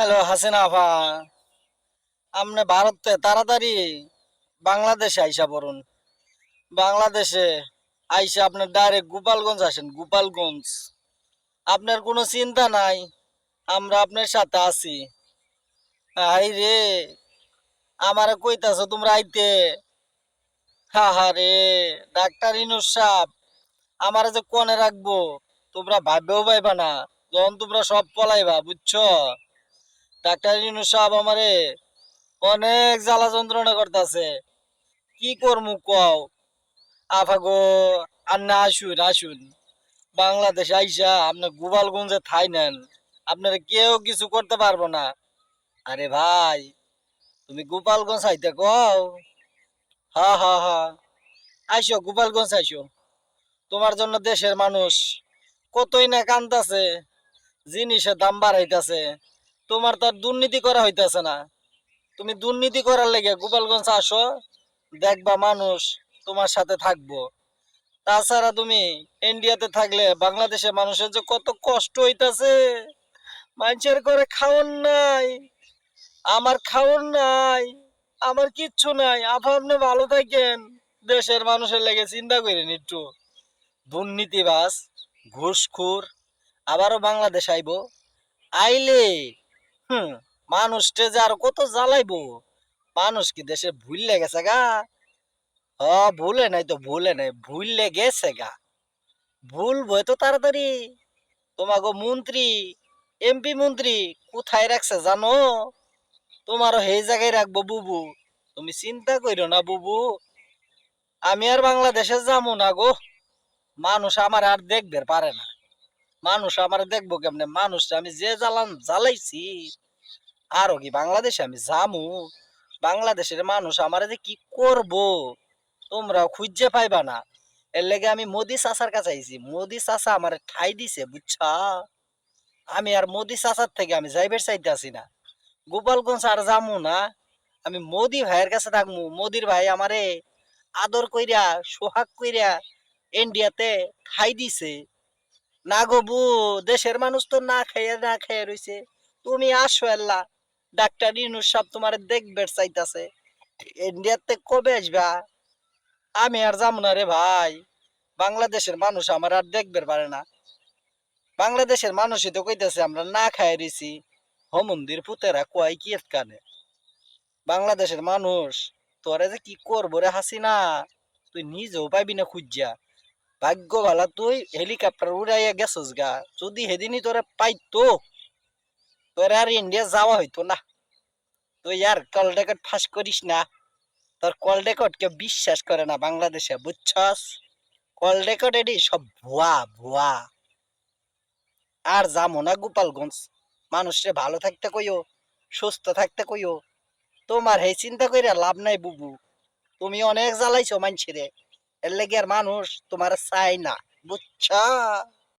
Hello, Hasina আফা আপনি ভারতে তাড়াতাড়ি বাংলাদেশে আইসা পড়ুন। বাংলাদেশে আইসা আপনার ডাইরেক্ট গোপালগঞ্জ আসেন, গোপালগঞ্জ। আপনার কোনো চিন্তা নাই, আমরা আপনার সাথে আছি। হাই রে, আমারে কইতাছো তোমরা আইতে। হা হা রে, ডাক্তার ইনুস সাহেব, আমারে যে কনে রাখব, তোমরা ভাববেও পাইবা না। যখন তোমরা সব পলাইবা, বুঝছ? ডাক্তার ইনু সাহেব আমারে অনেক জ্বালা যন্ত্রণা করতেছে। কি করমু কও? আফা গো, আর না আসুন আসুন। বাংলাদেশ আইসা আপনার গোপালগঞ্জে থাই নেন। আপনারা কেউ কিছু করতে পারব না। আরে ভাই, তুমি গোপালগঞ্জ আইতে কও? হা হা হা। আইসো, গোপালগঞ্জ আইসো। তোমার জন্য দেশের মানুষ কতই না কান্দাছে, জিনিসের দাম বাড়াইতেছে। তোমার তো আর দুর্নীতি করা হইতেছে না। তুমি দুর্নীতি করার লেগে গোপালগঞ্জ আসো, দেখবা মানুষ তোমার সাথে থাকব। তাছাড়া তুমি ইন্ডিয়াতে থাকলে বাংলাদেশের মানুষের যে কত কষ্ট হইতাছে, মানুষের করে খাওয়ান নাই, আমার খাওয়ান নাই, আমার কিচ্ছু নাই। আপা আপনি ভালো থাকেন, দেশের মানুষের লেগে চিন্তা করেন একটু। দুর্নীতিবাস ঘুষখুর, আবারও বাংলাদেশ আইব। আইলে মানুষটা যে আর কত জ্বালাইবো? মানুষ কি দেশে ভুললে গেছে গা? হ, ভুলে নাই তো, ভুলে নাই ভুললে গেছে গা। ভুলবো তো তাড়াতাড়ি? তোমাকে মন্ত্রী, এমপি মন্ত্রী কোথায় রাখছে জানো? তোমারও সেই জায়গায় রাখব বুবু। তুমি চিন্তা কইরো না বুবু। আমি আর বাংলাদেশে যাব না গো। মানুষ আমার আর দেখবে পারে না। মানুষ আমার দেখব কেমনে? মানুষ আমি যে জ্বালান, জ্বালাইছি, আরও কি বাংলাদেশে আমি যামু? বাংলাদেশের মানুষ আমার যে কি করব? তোমরা খুঁজে পাইবা না। এর লেগে আমি মোদি চাচার কাছে আইছি। মোদি চাচা আমার ঠাই দিছে, বুঝছা? আমি আর মোদি চাচার থেকে আমি যাইবার চাইতেছি না। গোপালগঞ্জ আর যামু না। আমি মোদি ভাইয়ের কাছে থাকব মোদির ভাই আমারে আদর কইরা, সোহাগ কইরা ইন্ডিয়াতে ঠাই দিছে। না গো বু, দেশের মানুষ তো না খাইয়া না খাইয়া রইছে। তুমি আসো আল্লাহ ডাক্তার ইনুস সাহেব তোমার দেখবে চাইতাছে। ইন্ডিয়াতে কবে আসবা? আমি আর যাব না রে ভাই। বাংলাদেশের মানুষ আমার আর দেখবে পারে না। বাংলাদেশের মানুষই তো কইতাছে আমরা না খাই রইছি। হমন্দির পুতেরা কয় কি কানে? বাংলাদেশের মানুষ, তোরা যে কি করব রে হাসিনা? তুই নিজেও পাইবি না খুঁজা। ভাগ্য ভালা, তুই হেলিকপ্টার উড়াইয়া গেছস গা। যদি সেদিনই তোরে পাইতো, তোরে আর ইন্ডিয়া যাওয়া হইতো না। তুই আর কল রেকর্ড ফাঁস করিস না। তোর কল রেকর্ড কেউ বিশ্বাস করে না বাংলাদেশে, বুঝছস? কল রেকর্ড এডি সব ভুয়া ভুয়া। আর যাব না গোপালগঞ্জ। মানুষরে ভালো থাকতে কইও, সুস্থ থাকতে কইও। তোমার এই চিন্তা কইরা লাভ নাই বুবু। তুমি অনেক জ্বালাইছো মানছিরে এর লেগে আর মানুষ তোমার চাই না বুঝছা?